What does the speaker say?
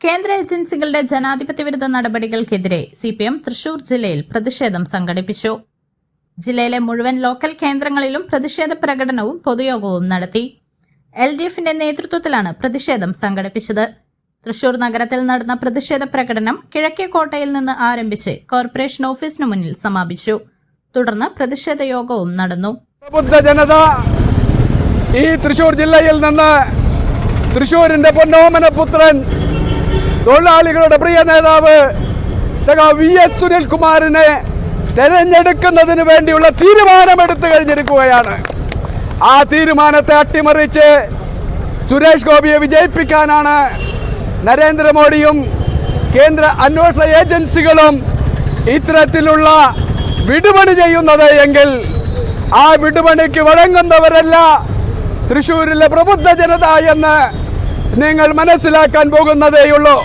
കേന്ദ്ര ഏജൻസികളുടെ ജനാധിപത്യ വിരുദ്ധ നടപടികൾക്കെതിരെ സി പി എം തൃശൂർ ജില്ലയിൽ പ്രതിഷേധം സംഘടിപ്പിച്ചു. ജില്ലയിലെ മുഴുവൻ ലോക്കൽ കേന്ദ്രങ്ങളിലും പ്രതിഷേധ പ്രകടനവും പൊതുയോഗവും നടത്തി. എൽ ഡി എഫിന്റെ നേതൃത്വത്തിലാണ് പ്രതിഷേധം സംഘടിപ്പിച്ചത്. തൃശൂർ നഗരത്തിൽ നടന്ന പ്രതിഷേധ പ്രകടനം കിഴക്കേ കോട്ടയിൽ നിന്ന് ആരംഭിച്ച് കോർപ്പറേഷൻ ഓഫീസിനു മുന്നിൽ സമാപിച്ചു. തുടർന്ന് പ്രതിഷേധ യോഗവും നടന്നു. ജനത ഈ തൃശൂർ ജില്ലയിൽ നിന്ന് തൃശൂരിന്റെ പൊന്നോമന പുത്രൻ തൊഴിലാളികളുടെ പ്രിയ നേതാവ് സഖാ വി എസ് സുനിൽകുമാറിനെ തെരഞ്ഞെടുക്കുന്നതിന് വേണ്ടിയുള്ള തീരുമാനമെടുത്തു കഴിഞ്ഞിരിക്കുകയാണ്. ആ തീരുമാനത്തെ അട്ടിമറിച്ച് സുരേഷ് ഗോപിയെ വിജയിപ്പിക്കാനാണ് നരേന്ദ്രമോദിയും കേന്ദ്ര അന്വേഷണ ഏജൻസികളും ഇത്തരത്തിലുള്ള വിടുപണി ചെയ്യുന്നത് എങ്കിൽ ആ വിടുപണിക്ക് വഴങ്ങുന്നവരല്ല തൃശ്ശൂരിലെ പ്രബുദ്ധ ജനത എന്ന് നിങ്ങൾ മനസ്സിലാക്കാൻ പോകുന്നതേയുള്ളൂ.